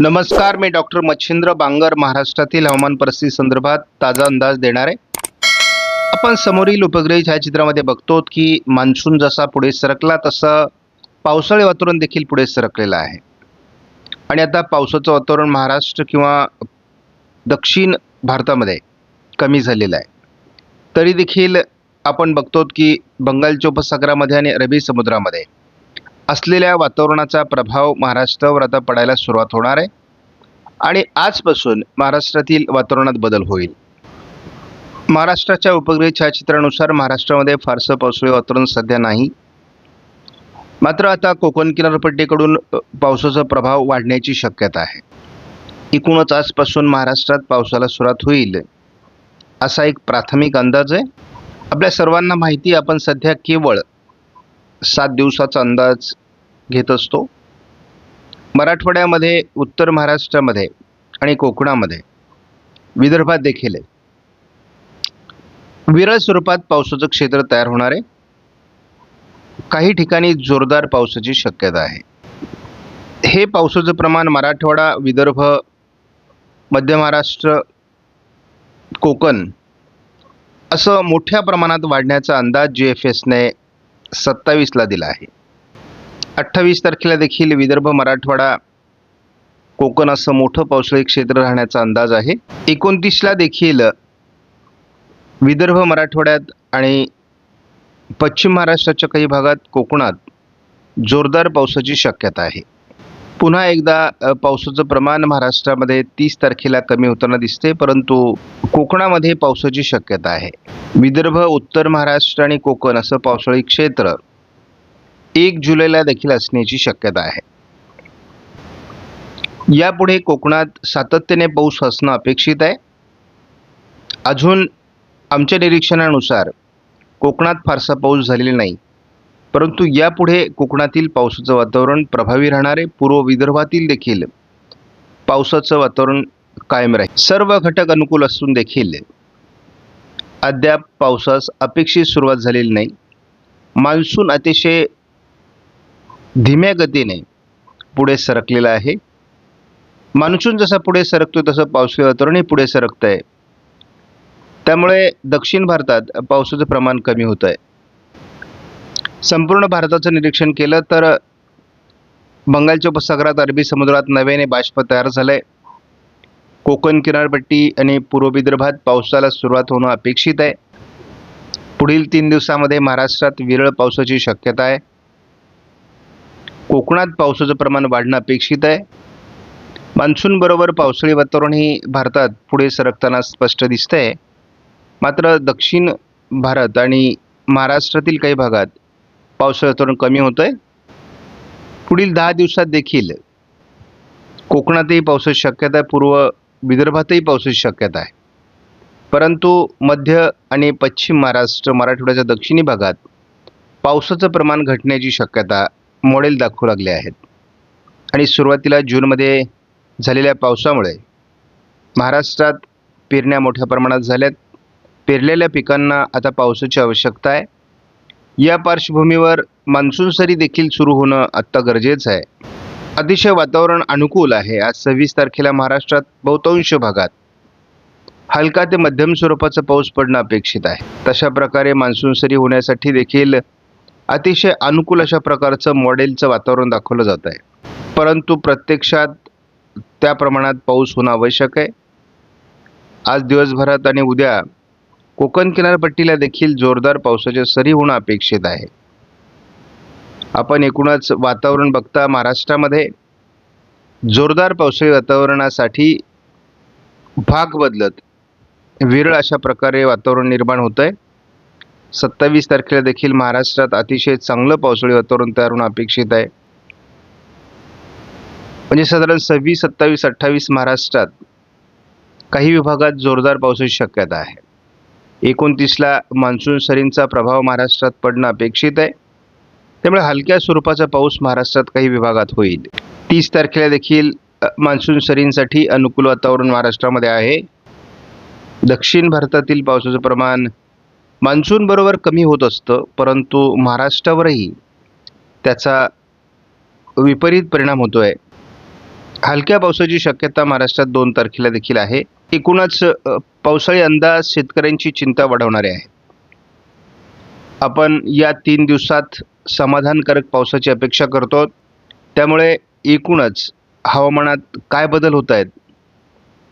नमस्कार मी डॉक्टर मच्छिंद्र बांगर महाराष्ट्रातील हवामान परिस्थिती संदर्भात ताजा अंदाज देणार. आहे आपण समोरील उपग्रही छायाचित्रामध्ये बघतो की मान्सून जसा पुढे सरकला तसं पावसाळी वातावरण देखील पुढे सरकलेलं आहे. आणि आता पावसाचं वातावरण महाराष्ट्र किंवा दक्षिण भारतामध्ये कमी झालेलं आहे. तरी देखील आपण बघतो की बंगालच्या उपसागरामध्ये आणि अरबी समुद्रामध्ये असलेल्या वातावरणाचा प्रभाव महाराष्ट्रावर आता पडायला सुरुवात होणार आहे. आणि आजपासून महाराष्ट्रातील वातावरणात बदल होईल. महाराष्ट्राच्या उपग्रह छायाचित्रानुसार महाराष्ट्रामध्ये फारसं पावसाळी वातावरण सध्या नाही. मात्र आता कोकण किनारपट्टीकडून पावसाचा प्रभाव वाढण्याची शक्यता आहे. एकूणच आजपासून महाराष्ट्रात पावसाला सुरुवात होईल असा एक प्राथमिक अंदाज आहे. आपल्या सर्वांना माहिती आपण सध्या केवळ सात दिवसाचा अंदाज घेत असतो. मराठवाड्यामध्ये उत्तर महाराष्ट्रामध्ये आणि कोकणामध्ये विदर्भात देखील आहे. विरळ स्वरूपात पावसाचं क्षेत्र तयार होणार आहे. काही ठिकाणी जोरदार पावसाची शक्यता आहे. हे पावसाचं प्रमाण मराठवाडा विदर्भ मध्य महाराष्ट्र कोकण असं मोठ्या प्रमाणात वाढण्याचा अंदाज जी एफ एसने सत्तावीसला दिला आहे. अठ्ठावीस तारखेला देखील विदर्भ मराठवाडा कोकण असं मोठं पावसाळी क्षेत्र राहण्याचा अंदाज आहे. एकोणतीसला देखील विदर्भ मराठवाड्यात आणि पश्चिम महाराष्ट्राच्या काही भागात कोकणात जोरदार पावसाची शक्यता आहे. पुन्हा एकदा पावसाचं प्रमाण महाराष्ट्रामध्ये तीस तारखेला कमी होताना दिसते परंतु कोकणामध्ये पावसाची शक्यता आहे. विदर्भ उत्तर महाराष्ट्र आणि कोकण असं पावसाळी क्षेत्र एक जुलैला देखील असण्याची शक्यता आहे. यापुढे कोकणात सातत्याने पाऊस असणं अपेक्षित आहे. अजून आमच्या निरीक्षणानुसार कोकणात फारसा पाऊस झालेला नाही. परंतु यापुढे कोकणातील पावसाचं वातावरण प्रभावी राहणार आहे. पूर्व विदर्भातील देखील पावसाचं वातावरण कायम राहील. सर्व घटक अनुकूल असून देखील अद्याप पावसास अपेक्षित सुरुवात झालेली नाही. मान्सून अतिशय धीम्या गतीने पुढे सरकलेला आहे. मान्सून जसा पुढे सरकतो तसं पावसाळी वातावरणही पुढे सरकतं आहे त्यामुळे दक्षिण भारतात पावसाचं प्रमाण कमी होतं आहे संपूर्ण भारताचं निरीक्षण केलं तर बंगालच्या उपसागरात अरबी समुद्रात नव्याने बाष्प तयार झालं आहे कोकण किनारपट्टी आणि पूर्व विदर्भात पावसाला सुरुवात होणं अपेक्षित आहे. पुढील तीन दिवसामध्ये महाराष्ट्रात विरळ पावसाची शक्यता आहे. कोकणात पावसाचं प्रमाण वाढणं अपेक्षित आहे. मान्सूनबरोबर पावसाळी वातावरण ही भारतात पुढे सरकताना स्पष्ट दिसतंय. मात्र दक्षिण भारत आणि महाराष्ट्रातील काही भागात पावसाळी वातावरण कमी होतं आहे पुढील दहा दिवसात देखील कोकणातही पावसाची शक्यता आहे पूर्व विदर्भातही पावसाची शक्यता आहे. परंतु मध्य आणि पश्चिम महाराष्ट्र मराठवाड्याच्या दक्षिणी भागात पावसाचं प्रमाण घटण्याची शक्यता मॉडेल दाखवू लागले आहेत. आणि सुरुवातीला जूनमध्ये झालेल्या पावसामुळे महाराष्ट्रात पेरण्या मोठ्या प्रमाणात झाल्यात. पेरलेल्या पिकांना आता पावसाची आवश्यकता आहे. या पार्श्वभूमीवर मान्सून सरी देखील सुरू होणं आत्ता गरजेचं आहे. अतिशय वातावरण अनुकूल आहे. आज सव्वीस तारखेला महाराष्ट्रात बहुतांश भागात हलका ते मध्यम स्वरूपाचा पाऊस पडणं अपेक्षित आहे. तशा प्रकारे मान्सून सरी होण्यासाठी देखील अतिशय अनुकूल अशा प्रकारचं मॉडेलचं वातावरण दाखवलं जात आहे. परंतु प्रत्यक्षात त्या प्रमाणात पाऊस होणं आवश्यक आहे. आज दिवसभरात आणि उद्या कोकण किनारपट्टीला देखील जोरदार पावसाच्या सरी होणं अपेक्षित आहे. आपण एकूणच वातावरण बघता महाराष्ट्रामध्ये जोरदार पावसाळी वातावरणासाठी भाग बदलत विरळ अशा प्रकारे वातावरण निर्माण होतं आहे सत्तावीस तारखेला देखील महाराष्ट्रात अतिशय चांगलं पावसाळी वातावरण तयार होणं अपेक्षित आहे. म्हणजे साधारण सव्वीस सत्तावीस अठ्ठावीस महाराष्ट्रात काही विभागात जोरदार पावसाची शक्यता आहे. एकोणतीसला मान्सून सरींचा प्रभाव महाराष्ट्रात पडणं अपेक्षित आहे. त्यामुळे हलक्या स्वरूपाचा पाऊस महाराष्ट्रात काही विभागात होईल. तीस तारखेला देखील मान्सून सरींसाठी अनुकूल वातावरण महाराष्ट्रामध्ये आहे. दक्षिण भारतातील पावसाचं प्रमाण मान्सून बरोबर कमी होत असतं परंतु महाराष्ट्रावरही त्याचा विपरीत परिणाम होतो आहे हलक्या पावसाची शक्यता महाराष्ट्रात दोन तारखेला देखील आहे. एकूणच पावसाळी अंदाज शेतकऱ्यांची चिंता वाढवणारे आहे. आपण या तीन दिवसात समाधानकारक पावसाची अपेक्षा करतो. त्यामुळे एकूणच हवामानात काय बदल होत आहेत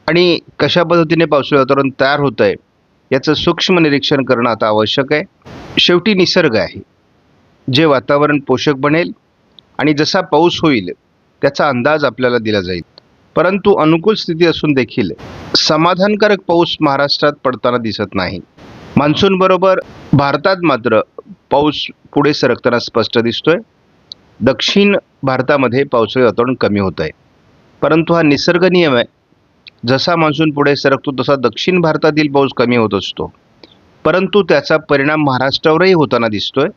आणि कशा पद्धतीने पावसाळी वातावरण तयार होत आहे याचं सूक्ष्म निरीक्षण करणं आता आवश्यक आहे. शेवटी निसर्ग आहे. जे वातावरण पोषक बनेल आणि जसा पाऊस होईल त्याचा अंदाज आपल्याला दिला जाईल. परंतु अनुकूल स्थिती असून देखील समाधानकारक पाऊस महाराष्ट्रात पडताना दिसत नाही. मान्सूनबरोबर भारतात मात्र पाऊस पुढे सरकताना स्पष्ट दिसतोय. दक्षिण भारतामध्ये पावसाळी वातावरण कमी होत आहे परंतु हा निसर्ग नियम आहे. जसा मान्सून पुढे सरकतो तसा दक्षिण भारतातील पाऊस कमी होत असतो. परंतु त्याचा परिणाम महाराष्ट्रावरही होताना दिसतोय.